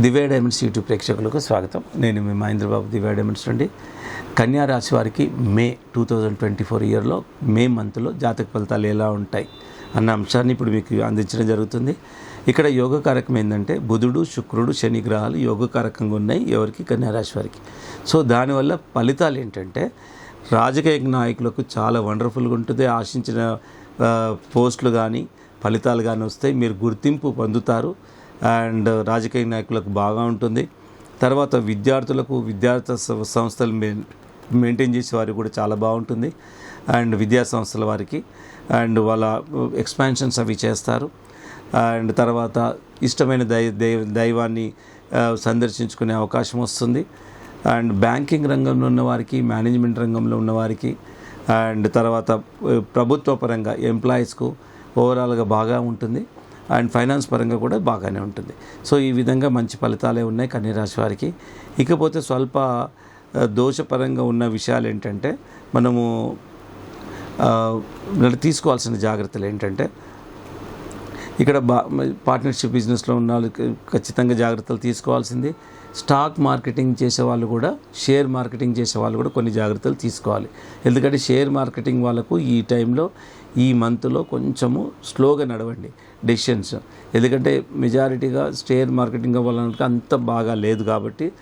దివ్య diamonds YouTube ప్రేక్షకులకు స్వాగతం. నేను మీ మహేంద్రబాబు దివ్య డైమండ్స్ నుండి. కన్యా రాశి వారికి May two thousand twenty four ఇయర్లో మే మంత్లో జాతక ఫలితాలు ఎలా ఉంటాయి అన్న అంశాన్ని ఇప్పుడు మీకు అందించడం జరుగుతుంది. ఇక్కడ యోగ కారకం ఏంటంటే బుధుడు శుక్రుడు శని గ్రహాలు యోగకారకంగా ఉన్నాయి ఎవరికి? కన్యా రాశి వారికి. సో దానివల్ల ఫలితాలు ఏంటంటే రాజకీయ నాయకులకు చాలా వండర్ఫుల్గా ఉంటుంది. ఆశించిన పోస్టులు కానీ ఫలితాలు కానీ వస్తాయి. మీరు గుర్తింపు పొందుతారు. అండ్ రాజకీయ నాయకులకు బాగా ఉంటుంది. తర్వాత విద్యార్థులకు విద్యార్థి సంస్థలు మెయిన్ మెయింటైన్ చేసే వారికి కూడా చాలా బాగుంటుంది. అండ్ విద్యా సంస్థల వారికి. అండ్ వాళ్ళ ఎక్స్పాన్షన్స్ అవి చేస్తారు. అండ్ తర్వాత ఇష్టమైన దై దైవ దైవాన్ని సందర్శించుకునే అవకాశం వస్తుంది. అండ్ బ్యాంకింగ్ రంగంలో ఉన్న వారికి మేనేజ్మెంట్ రంగంలో ఉన్న వారికి అండ్ తర్వాత ప్రభుత్వ పరంగా ఎంప్లాయీస్కు ఓవరాల్గా బాగా ఉంటుంది. అండ్ ఫైనాన్స్ పరంగా కూడా బాగానే ఉంటుంది. సో ఈ విధంగా మంచి ఫలితాలే ఉన్నాయి కన్యరాశి వారికి. ఇకపోతే స్వల్ప దోషపరంగా ఉన్న విషయాలు ఏంటంటే మనము తీసుకోవాల్సిన జాగ్రత్తలు ఏంటంటే ఇక్కడ పార్ట్నర్షిప్ బిజినెస్లో ఉన్న వాళ్ళకి ఖచ్చితంగా జాగ్రత్తలు తీసుకోవాల్సింది. స్టాక్ మార్కెటింగ్ చేసే వాళ్ళు కూడా షేర్ మార్కెటింగ్ చేసే వాళ్ళు కూడా కొన్ని జాగ్రత్తలు తీసుకోవాలి. ఎందుకంటే షేర్ మార్కెటింగ్ వాళ్ళకు ఈ టైంలో ఈ మంత్లో కొంచెము స్లోగా నడవండి డెసిషన్స్ ఎందుకంటే మెజారిటీగా షేర్ మార్కెటింగ్ వాళ్ళకి అంత బాగా లేదు కాబట్టి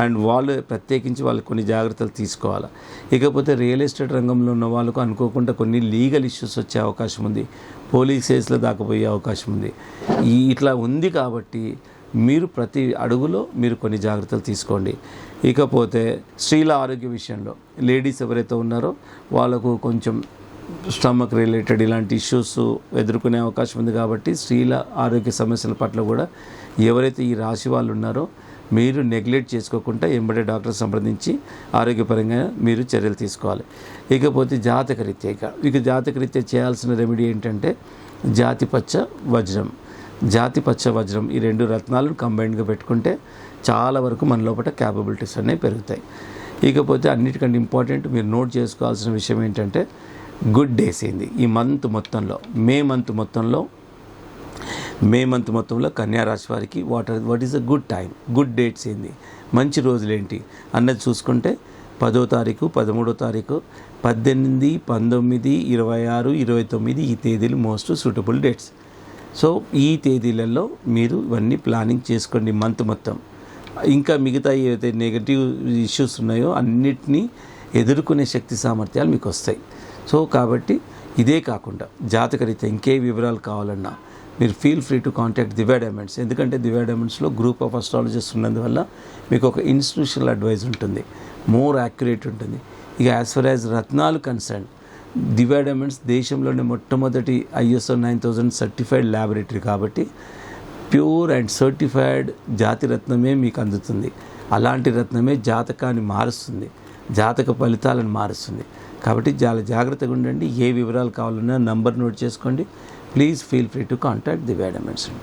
అండ్ వాళ్ళు ప్రత్యేకించి వాళ్ళు కొన్ని జాగ్రత్తలు తీసుకోవాలి. ఇకపోతే రియల్ ఎస్టేట్ రంగంలో ఉన్న వాళ్ళకు అనుకోకుండా కొన్ని లీగల్ ఇష్యూస్ వచ్చే అవకాశం ఉంది. పోలీస్ కేసులు దాకపోయే అవకాశం ఉంది. ఈ ఇట్లా ఉంది కాబట్టి మీరు ప్రతి అడుగులో మీరు కొన్ని జాగ్రత్తలు తీసుకోండి. ఇకపోతే స్త్రీల ఆరోగ్య విషయంలో లేడీస్ ఎవరైతే ఉన్నారో వాళ్ళకు కొంచెం స్టమక్ రిలేటెడ్ ఇలాంటి ఇష్యూస్ ఎదుర్కొనే అవకాశం ఉంది కాబట్టి స్త్రీల ఆరోగ్య సమస్యల పట్ల కూడా ఎవరైతే ఈ రాశి వాళ్ళు ఉన్నారో మీరు నెగ్లెక్ట్ చేసుకోకుండా ఎంబడే డాక్టర్ సంప్రదించి ఆరోగ్యపరంగా మీరు చర్యలు తీసుకోవాలి. ఇకపోతే జాతక రీత్యా ఇక ఇక జాతక రీత్యా చేయాల్సిన రెమెడీ ఏంటంటే జాతి పచ్చ వజ్రం. జాతి పచ్చ వజ్రం ఈ రెండు రత్నాలను కంబైన్డ్గా పెట్టుకుంటే చాలా వరకు మన లోపల క్యాపబిలిటీస్ అనేవి పెరుగుతాయి. ఇకపోతే అన్నిటికంటే ఇంపార్టెంట్ మీరు నోట్ చేసుకోవాల్సిన విషయం ఏంటంటే గుడ్ డేస్ ఏంది. ఈ మంత్ మొత్తంలో మే మంత్ మొత్తంలో మే మంత్ మొత్తంలో కన్యా రాశి వారికి what are what is a good time good dates ఏంది? మంచి రోజులు ఏంటి అన్నది చూసుకుంటే పదో తారీఖు పదమూడో తారీఖు పద్దెనిమిది పంతొమ్మిది ఇరవై ఆరు ఇరవై తొమ్మిది ఈ తేదీలు మోస్ట్ సూటబుల్ డేట్స్ సో ఈ తేదీలలో మీరు ఇవన్నీ ప్లానింగ్ చేసుకోండి మంత్ మొత్తం. ఇంకా మిగతా ఏవైతే నెగటివ్ ఇష్యూస్ ఉన్నాయో అన్నిటినీ ఎదుర్కొనే శక్తి సామర్థ్యాలు మీకు వస్తాయి. సో కాబట్టి ఇదే కాకుండా జాతకరీత్యా ఇంకే వివరాలు కావాలన్నా మీరు feel free to contact Divya Diamonds ఎందుకంటే దివ్యా డైమండ్స్లో గ్రూప్ ఆఫ్ అస్ట్రాలజిస్ట్ ఉన్నందువల్ల మీకు ఒక ఇన్స్టిట్యూషనల్ అడ్వైజ్ ఉంటుంది. మోర్ యాక్యురేట్ ఉంటుంది. ఇక యాజ్ ఫర్ యాజ్ రత్నాలు కన్సర్న్ దివ్యా డైమండ్స్ దేశంలోనే మొట్టమొదటి ISO nine thousand certified laboratory కాబట్టి ప్యూర్ అండ్ సర్టిఫైడ్ జాతి రత్నమే మీకు అందుతుంది. అలాంటి రత్నమే జాతకాన్ని మారుస్తుంది. జాతక ఫలితాలను మారుస్తుంది. కాబట్టి చాలా జాగ్రత్తగా ఉండండి. ఏ వివరాలు కావాలన్నా నంబర్ నోట్ చేసుకోండి. Please feel free to contact the dimension